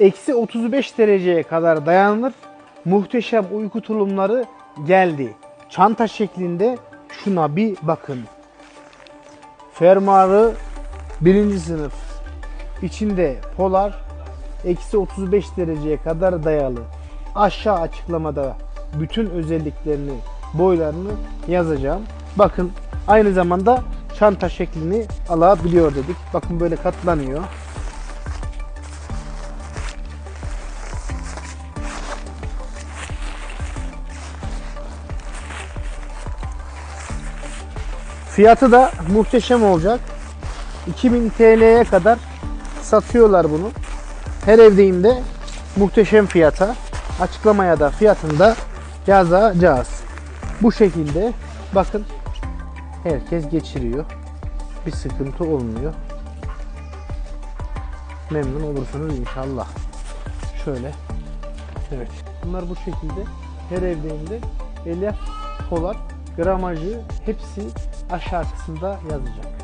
Eksi 35 dereceye kadar dayanır. Muhteşem uyku tulumları geldi. Çanta şeklinde şuna bir bakın. Fermuarı birinci sınıf. İçinde polar eksi 35 dereceye kadar dayalı. Aşağı açıklamada bütün özelliklerini, boylarını yazacağım. Bakın aynı zamanda çanta şeklini alabiliyor dedik. Bakın böyle katlanıyor. Fiyatı da muhteşem olacak. 2000 TL'ye kadar satıyorlar bunu. Her evdeyim de muhteşem fiyata. Açıklamaya da fiyatını da yazacağız. Bu şekilde bakın herkes geçiriyor. Bir sıkıntı olmuyor. Memnun olursunuz inşallah. Şöyle. Evet. Bunlar bu şekilde her evdeyimde elyaf, polar, gramajı hepsi aşağı kısımda yazacak.